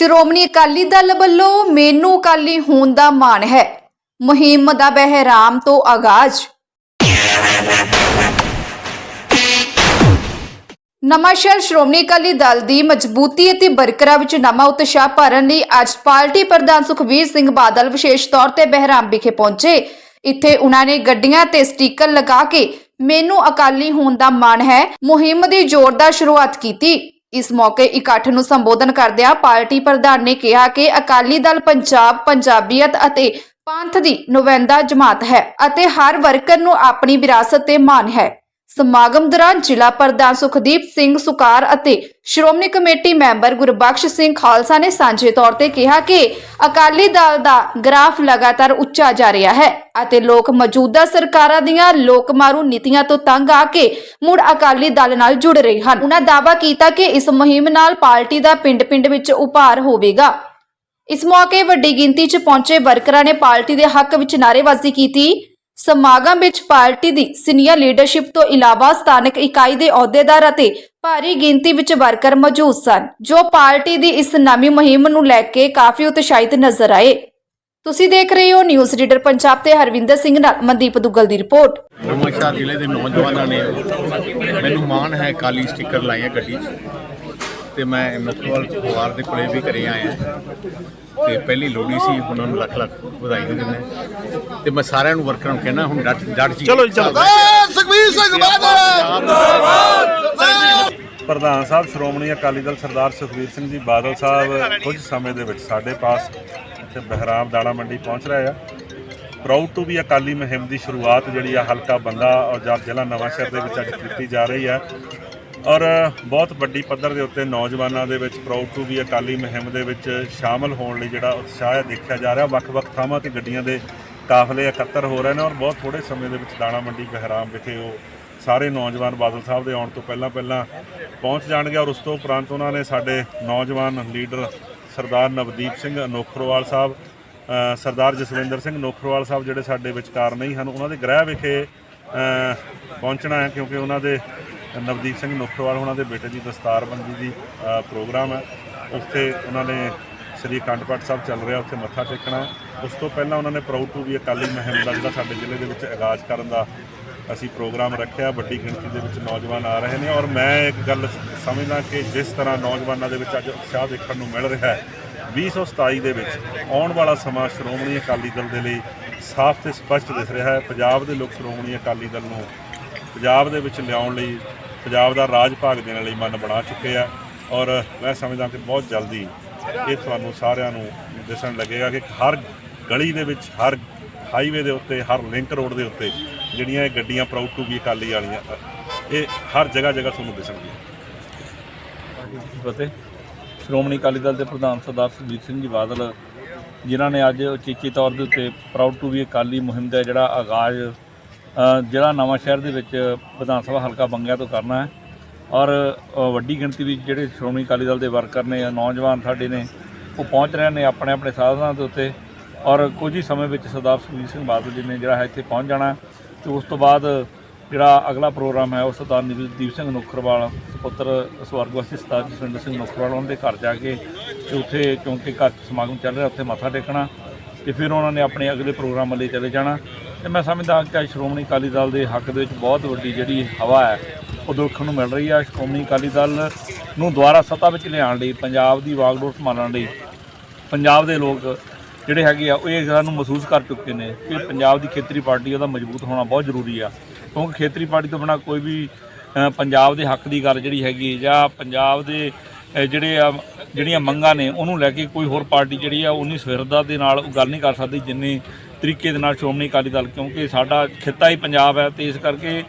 ਸ਼੍ਰੋਮਣੀ ਅਕਾਲੀ ਦਲ ਵੱਲੋਂ ਮੈਨੂੰ ਅਕਾਲੀ ਹੋਣ ਦਾ ਮਾਣ ਹੈ। ਮੁਹਿੰਮ ਦਾ ਬਹਿਰਾਮ ਤੋਂ ਆਗਾਜ਼। ਨਵਾਂਸ਼ਹਿਰ ਸ਼੍ਰੋਮਣੀ ਅਕਾਲੀ ਦਲ ਦੀ ਮਜ਼ਬੂਤੀ ਅਤੇ ਬਰਕਰਾਰ ਵਿੱਚ ਨਵਾਂ ਉਤਸ਼ਾਹ ਭਰਨ ਲਈ ਅੱਜ ਪਾਰਟੀ ਪ੍ਰਧਾਨ ਸੁਖਵੀਰ ਸਿੰਘ ਬਾਦਲ ਵਿਸ਼ੇਸ਼ ਤੌਰ ਤੇ ਬਹਿਰਾਮ ਵਿਖੇ ਪਹੁੰਚੇ। ਇੱਥੇ ਉਹਨਾਂ ਨੇ ਗੱਡੀਆਂ ਤੇ ਸਟicker ਲਗਾ ਕੇ ਮੈਨੂੰ ਅਕਾਲੀ ਹੋਣ ਦਾ ਮਾਣ ਹੈ ਮੁਹਿੰਮ ਦੀ ਜ਼ੋਰਦਾਰ ਸ਼ੁਰੂਆਤ ਕੀਤੀ। ਇਸ ਮੌਕੇ ਇਕੱਠ ਨੂੰ ਸੰਬੋਧਨ ਕਰਦਿਆਂ ਪਾਰਟੀ ਪ੍ਰਧਾਨ ਨੇ ਕਿਹਾ ਕਿ ਅਕਾਲੀ ਦਲ ਪੰਜਾਬ, ਪੰਜਾਬੀਅਤ ਅਤੇ ਪੰਥ ਦੀ ਨੁਵੈਂਦਾ ਜਮਾਤ ਹੈ ਅਤੇ ਹਰ ਵਰਕਰ ਨੂੰ ਆਪਣੀ ਵਿਰਾਸਤ ਤੇ ਮਾਣ ਹੈ। ਸਮਾਗਮ ਦੌਰਾਨ ਜ਼ਿਲ੍ਹਾ ਪ੍ਰਧਾਨ ਸੁਖਦੀਪ ਸਿੰਘ ਸੁਕਾਰ ਅਤੇ ਸ਼੍ਰੋਮਣੀ ਕਮੇਟੀ ਮੈਂਬਰ ਗੁਰਬਖਸ਼ ਸਿੰਘ ਖਾਲਸਾ ਨੇ ਸਾਂਝੇ ਤੌਰ ਤੇ ਕਿਹਾ ਕਿ ਅਕਾਲੀ ਦਲ ਦਾ ਗ੍ਰਾਫ ਲਗਾਤਾਰ ਉੱਚਾ ਜਾ ਰਿਹਾ ਹੈ ਅਤੇ ਲੋਕ ਮੌਜੂਦਾ ਸਰਕਾਰਾਂ ਦੀਆਂ ਲੋਕਮਾਰੂ ਨੀਤੀਆਂ ਤੋਂ ਤੰਗ ਆ ਕੇ ਮੁੜ ਅਕਾਲੀ ਦਲ ਨਾਲ ਜੁੜ ਰਹੇ ਹਨ। ਉਹਨਾਂ ਦਾਅਵਾ ਕੀਤਾ ਕਿ ਇਸ ਮੁਹਿੰਮ ਨਾਲ ਪਾਰਟੀ ਦਾ ਪਿੰਡ-ਪਿੰਡ ਵਿੱਚ ਉਪਾਰ ਹੋਵੇਗਾ। ਇਸ ਮੌਕੇ ਵੱਡੀ ਗਿਣਤੀ 'ਚ ਪਹੁੰਚੇ ਵਰਕਰਾਂ ਨੇ ਪਾਰਟੀ ਦੇ ਹੱਕ ਵਿੱਚ ਨਾਅਰੇਬਾਜ਼ੀ ਕੀਤੀ। ਸਮਾਗਮ ਵਿੱਚ ਪਾਰਟੀ ਦੀ ਸੀਨੀਅਰ ਲੀਡਰਸ਼ਿਪ ਤੋਂ ਇਲਾਵਾ ਸਥਾਨਕ ਇਕਾਈ ਦੇ ਅਹੁਦੇਦਾਰ ਅਤੇ ਭਾਰੀ ਗਿਣਤੀ ਵਿੱਚ ਵਰਕਰ ਮੌਜੂਦ ਸਨ, ਜੋ ਪਾਰਟੀ ਦੀ ਇਸ ਨਵੀਂ ਮੁਹਿੰਮ ਨੂੰ ਲੈ ਕੇ ਕਾਫੀ ਉਤਸ਼ਾਹਿਤ ਨਜ਼ਰ ਆਏ। ਤੁਸੀਂ ਦੇਖ ਰਹੇ ਹੋ ਨਿਊਜ਼ ਰੀਡਰ ਪੰਜਾਬ ਤੇ ਹਰਵਿੰਦਰ ਸਿੰਘ ਨਾਲ ਮਨਦੀਪ ਦੁੱਗਲ ਦੀ ਰਿਪੋਰਟ। ਨਵਾਂਸ਼ਹਿਰ ਜ਼ਿਲ੍ਹੇ ਦੇ ਨੌਜਵਾਨਾਂ ਨੇ ਮੈਨੂੰ ਮਾਣ ਹੈ ਕਾਲੀ ਸਟicker ਲਾਈਆਂ ਗੱਡੀ 'ਚ। ਤੇ ਮੈਂ ਮੁਖਵਾਲ ਪਰਿਵਾਰ ਦੇ ਕੋਲੇ ਵੀ ਕਰੇ ਆਇਆ। ਤੇ ਪਹਿਲੀ ਲੋੜੀ ਸੀ ਉਹਨਾਂ ਨੂੰ ਲੱਖ ਲੱਖ ਵਧਾਈ ਦਿੰਦੇ ਤੇ ਮੈਂ ਸਾਰਿਆਂ ਨੂੰ ਵਰਕਰਾਂ ਨੂੰ ਕਹਿਣਾ ਹੁਣ ਡਟ ਡਟ ਜੀ। ਚਲੋ ਚਲੋ। ਸੁਖਬੀਰ ਸਿੰਘ ਬਾਦਲ! ਪ੍ਰਧਾਨ ਸਾਹਿਬ ਸ਼੍ਰੋਮਣੀ ਅਕਾਲੀ ਦਲ ਸਰਦਾਰ ਸੁਖਬੀਰ ਸਿੰਘ ਜੀ ਬਾਦਲ ਸਾਹਿਬ ਕੁਝ ਸਮੇਂ ਦੇ ਵਿੱਚ ਸਾਡੇ ਪਾਸ ਇੱਥੇ ਬਹਿਰਾਮ ਦਾਣਾ ਮੰਡੀ ਪਹੁੰਚ ਰਹੇ ਆ। ਪ੍ਰਾਊਡ ਟੂ ਵੀ ਅਕਾਲੀ ਮੁਹਿੰਮ ਦੀ ਸ਼ੁਰੂਆਤ ਜਿਹੜੀ ਆ ਹਲਕਾ ਬੰਦਾ ਔਰ ਜ਼ਿਲ੍ਹਾ ਨਵਾਂਸ਼ਹਿਰ ਦੇ ਵਿੱਚ ਅੱਜ ਕੀਤੀ ਜਾ ਰਹੀ ਹੈ ਔਰ ਬਹੁਤ ਵੱਡੀ ਪੱਧਰ ਦੇ ਉੱਤੇ ਨੌਜਵਾਨਾਂ ਦੇ ਵਿੱਚ ਪ੍ਰਾਊਡ ਟੂ ਵੀ ਅਕਾਲੀ ਮੁਹਿੰਮ ਦੇ ਵਿੱਚ ਸ਼ਾਮਲ ਹੋਣ ਲਈ ਜਿਹੜਾ ਉਤਸ਼ਾਹ ਹੈ ਦੇਖਿਆ ਜਾ ਰਿਹਾ। ਵੱਖ-ਵੱਖ ਥਾਵਾਂ ਤੇ ਗੱਡੀਆਂ ਦੇ ਕਾਫਲੇ ਇਕੱਤਰ ਹੋ ਰਹੇ ਨੇ ਔਰ ਬਹੁਤ ਥੋੜੇ ਸਮੇਂ ਦੇ ਵਿੱਚ ਦਾਣਾ ਮੰਡੀ ਬਹਿਰਾਮ ਵਿਖੇ ਉਹ ਸਾਰੇ ਨੌਜਵਾਨ ਬਾਦਲ ਸਾਹਿਬ ਦੇ ਆਉਣ ਤੋਂ ਪਹਿਲਾਂ ਪਹਿਲਾਂ ਪਹੁੰਚ ਜਾਣਗੇ ਔਰ ਉਸ ਤੋਂ ਉਪਰੰਤ ਉਹਨਾਂ ਨੇ ਸਾਡੇ ਨੌਜਵਾਨ ਲੀਡਰ ਸਰਦਾਰ ਨਵਦੀਪ ਸਿੰਘ ਅਨੋਖਰਵਾਲ ਸਾਹਿਬ ਸਰਦਾਰ ਜਸਵਿੰਦਰ ਸਿੰਘ ਨੋਖਰਵਾਲ ਸਾਹਿਬ ਜਿਹੜੇ ਸਾਡੇ ਵਿਚਕਾਰ ਨਹੀਂ ਹਨ, ਉਹਨਾਂ ਦੇ ਗ੍ਰਹਿ ਵਿਖੇ ਪਹੁੰਚਣਾ ਹੈ ਕਿਉਂਕਿ ਉਹਨਾਂ ਦੇ ਨਵਦੀਪ ਸਿੰਘ ਨੋਖਰਵਾਲ ਉਹਨਾਂ ਦੇ ਬੇਟੇ ਦੀ ਦਸਤਾਰਬੰਦੀ ਦੀ ਪ੍ਰੋਗਰਾਮ ਹੈ। ਉੱਥੇ ਉਹਨਾਂ ਨੇ ਸ੍ਰੀ ਅਖੰਡ ਪਾਠ ਸਾਹਿਬ ਚੱਲ ਰਿਹਾ, ਉੱਥੇ ਮੱਥਾ ਟੇਕਣਾ ਉਸ ਤੋਂ ਪਹਿਲਾਂ ਉਹਨਾਂ ਨੇ ਪ੍ਰਾਊਡ ਟੂ ਵੀ ਅਕਾਲੀ ਮੁਹਿੰਮ ਦਾ ਜਿਹੜਾ ਸਾਡੇ ਜ਼ਿਲ੍ਹੇ ਦੇ ਵਿੱਚ ਆਗਾਜ਼ ਕਰਨ ਦਾ ਅਸੀਂ ਪ੍ਰੋਗਰਾਮ ਰੱਖਿਆ, ਵੱਡੀ ਗਿਣਤੀ ਦੇ ਵਿੱਚ ਨੌਜਵਾਨ ਆ ਰਹੇ ਨੇ। ਔਰ ਮੈਂ ਇੱਕ ਗੱਲ ਸਮਝਦਾ ਕਿ ਜਿਸ ਤਰ੍ਹਾਂ ਨੌਜਵਾਨਾਂ ਦੇ ਵਿੱਚ ਅੱਜ ਉਤਸ਼ਾਹ ਦੇਖਣ ਨੂੰ ਮਿਲ ਰਿਹਾ ਹੈ 2027 ਦੇ ਵਿੱਚ ਆਉਣ ਵਾਲਾ ਸਮਾਂ ਸ਼੍ਰੋਮਣੀ ਅਕਾਲੀ ਦਲ ਦੇ ਲਈ ਸਾਫ਼ ਤੇ ਸਪਸ਼ਟ ਦਿਖ ਰਿਹਾ ਹੈ। ਪੰਜਾਬ ਦੇ ਲੋਕ ਸ਼੍ਰੋਮਣੀ ਅਕਾਲੀ ਦਲ ਨੂੰ ਪੰਜਾਬ ਦੇ ਵਿੱਚ ਲਿਆਉਣ ਲਈ, ਪੰਜਾਬ ਦਾ ਰਾਜ ਭਾਗ ਦੇਣ ਲਈ ਮਨ ਬਣਾ ਚੁੱਕੇ ਆ ਔਰ ਮੈਂ ਸਮਝਦਾ ਕਿ ਬਹੁਤ ਜਲਦੀ ਇਹ ਤੁਹਾਨੂੰ ਸਾਰਿਆਂ ਨੂੰ ਦਿਸਣ ਲੱਗੇਗਾ ਕਿ ਹਰ ਗਲੀ ਦੇ ਵਿੱਚ, ਹਰ ਹਾਈਵੇ ਦੇ ਉੱਤੇ, ਹਰ ਲਿੰਕ ਰੋਡ ਦੇ ਉੱਤੇ ਜਿਹੜੀਆਂ ਇਹ ਗੱਡੀਆਂ ਪ੍ਰਾਊਡ ਟੂ ਵੀ ਅਕਾਲੀ ਵਾਲੀਆਂ, ਇਹ ਹਰ ਜਗ੍ਹਾ ਜਗ੍ਹਾ ਤੁਹਾਨੂੰ ਦਿਸਣਗੀਆਂ। ਫਤਿਹ। ਸ਼੍ਰੋਮਣੀ ਅਕਾਲੀ ਦਲ ਦੇ ਪ੍ਰਧਾਨ ਸਰਦਾਰ ਸੁਖਬੀਰ ਸਿੰਘ ਜੀ ਬਾਦਲ, ਜਿਨ੍ਹਾਂ ਨੇ ਅੱਜ ਉਚੇਚੇ ਤੌਰ ਦੇ ਉੱਤੇ ਪ੍ਰਾਊਡ ਟੂ ਵੀ ਅਕਾਲੀ ਮੁਹਿੰਮ ਦਾ ਜਿਹੜਾ ਆਗਾਜ਼ ਜਿਹੜਾ ਜ਼ਿਲ੍ਹਾ ਨਵਾਂ ਸ਼ਹਿਰ ਦੇ ਵਿੱਚ ਵਿਧਾਨ ਸਭਾ ਹਲਕਾ ਬੰਗਿਆ ਤੋਂ ਕਰਨਾ ਹੈ ਔਰ ਵੱਡੀ ਗਿਣਤੀ ਵਿੱਚ ਜਿਹੜੇ ਸ਼੍ਰੋਮਣੀ ਅਕਾਲੀ ਦਲ ਦੇ ਵਰਕਰ ਨੇ ਨੌਜਵਾਨ ਸਾਡੇ ਨੇ, ਉਹ ਪਹੁੰਚ ਰਹੇ ਨੇ ਆਪਣੇ ਆਪਣੇ ਸਾਧਨਾਂ ਦੇ ਉੱਤੇ ਔਰ ਕੁਝ ਹੀ ਸਮੇਂ ਵਿੱਚ ਸਰਦਾਰ ਸੁਖਬੀਰ ਸਿੰਘ ਬਾਦਲ ਜੀ ਨੇ ਜਿਹੜਾ ਹੈ ਇੱਥੇ ਪਹੁੰਚ ਜਾਣਾ ਤੇ ਉਸ ਤੋਂ ਬਾਅਦ ਜਿਹੜਾ ਅਗਲਾ ਪ੍ਰੋਗਰਾਮ ਹੈ ਉਹ ਸਰਦਾਰ ਨਵਦੀਪ ਸਿੰਘ ਨੁਖਰਵਾਲ, ਸੁਪੁੱਤਰ ਸਵਰਗਵਾਸੀ ਸਰਦਾਰ ਜਸਵਿੰਦਰ ਸਿੰਘ ਨੁਖਰਵਾਲ ਉਹਨਾਂ ਦੇ ਘਰ ਜਾ ਕੇ ਤੇ ਉੱਥੇ ਕਿਉਂਕਿ ਘਰ 'ਚ ਸਮਾਗਮ ਚੱਲ ਰਿਹਾ, ਉੱਥੇ ਮੱਥਾ ਟੇਕਣਾ ਤੇ ਫਿਰ ਉਹਨਾਂ ਨੇ ਆਪਣੇ ਅਗਲੇ ਪ੍ਰੋਗਰਾਮ ਲਈ ਚਲੇ ਜਾਣਾ। ਤੇ ਮੈਂ ਸਮਝਦਾ ਕਿ ਅੱਜ ਸ਼੍ਰੋਮਣੀ ਅਕਾਲੀ ਦਲ ਦੇ ਹੱਕ ਦੇ ਵਿੱਚ ਬਹੁਤ ਵੱਡੀ ਜਿਹੜੀ ਹਵਾ ਹੈ, ਉਹ ਦੇਖਣ ਨੂੰ ਮਿਲ ਰਹੀ ਹੈ। ਸ਼੍ਰੋਮਣੀ ਅਕਾਲੀ ਦਲ ਨੂੰ ਦੁਬਾਰਾ ਸੱਤਾ ਵਿੱਚ ਲਿਆਉਣ ਲਈ, ਪੰਜਾਬ ਦੀ ਵਾਗਡੋਰ ਸੰਭਾਲਣ ਲਈ ਪੰਜਾਬ ਦੇ ਲੋਕ ਜਿਹੜੇ ਹੈਗੇ ਆ, ਉਹ ਇਹ ਗੱਲ ਨੂੰ ਮਹਿਸੂਸ ਕਰ ਚੁੱਕੇ ਨੇ ਕਿ ਪੰਜਾਬ ਦੀ ਖੇਤਰੀ ਪਾਰਟੀ ਉਹਦਾ ਮਜ਼ਬੂਤ ਹੋਣਾ ਬਹੁਤ ਜ਼ਰੂਰੀ ਆ। ਕਿਉਂਕਿ ਖੇਤਰੀ ਪਾਰਟੀ ਤੋਂ ਬਿਨਾ ਕੋਈ ਵੀ ਪੰਜਾਬ ਦੇ ਹੱਕ ਦੀ ਗੱਲ ਜਿਹੜੀ ਹੈਗੀ ਜਾਂ ਪੰਜਾਬ ਦੇ ਜਿਹੜੇ ਆ, ਜਿਹੜੀਆਂ ਮੰਗਾਂ ਨੇ, ਉਹਨੂੰ ਲੈ ਕੇ ਕੋਈ ਹੋਰ ਪਾਰਟੀ ਜਿਹੜੀ ਆ ਉਨੀ ਸਵਿਰਦਾ ਦੇ ਨਾਲ ਉਹ ਗੱਲ ਨਹੀਂ ਕਰ ਸਕਦੀ ਜਿੰਨੀ ਤਰੀਕੇ ਦੇ ਨਾਲ ਸ਼੍ਰੋਮਣੀ ਅਕਾਲੀ ਦਲ, ਕਿਉਂਕਿ ਸਾਡਾ ਖਿੱਤਾ ਹੀ ਪੰਜਾਬ ਹੈ ਤੇ ਇਸ ਕਰਕੇ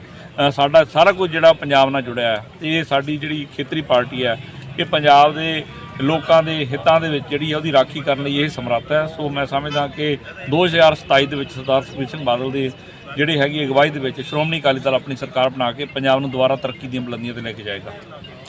ਸਾਡਾ ਸਾਰਾ ਕੁਝ ਜਿਹੜਾ ਪੰਜਾਬ ਨਾਲ ਜੁੜਿਆ ਹੈ ਤੇ ਇਹ ਸਾਡੀ ਜਿਹੜੀ ਖੇਤਰੀ ਪਾਰਟੀ ਹੈ ਇਹ ਪੰਜਾਬ ਦੇ ਲੋਕਾਂ ਦੇ ਹਿੱਤਾਂ ਦੇ ਵਿੱਚ ਜਿਹੜੀ ਹੈ ਉਹਦੀ ਰਾਖੀ ਕਰਨ ਲਈ ਇਹ ਸਮਰੱਥ ਹੈ। ਸੋ ਮੈਂ ਸਮਝਦਾ ਕਿ 2027 ਦੇ ਵਿੱਚ ਸਰਦਾਰ ਸੁਖਬੀਰ ਸਿੰਘ ਬਾਦਲ ਦੇ ਜਿਹੜੇ ਹੈਗੀ ਅਗਵਾਈ ਦੇ ਵਿੱਚ ਸ਼੍ਰੋਮਣੀ ਅਕਾਲੀ ਦਲ ਆਪਣੀ ਸਰਕਾਰ ਬਣਾ ਕੇ ਪੰਜਾਬ ਨੂੰ ਦੁਬਾਰਾ ਤਰੱਕੀ ਦੀਆਂ ਬੁਲੰਦੀਆਂ ਤੇ ਲੈ ਕੇ ਜਾਏਗਾ।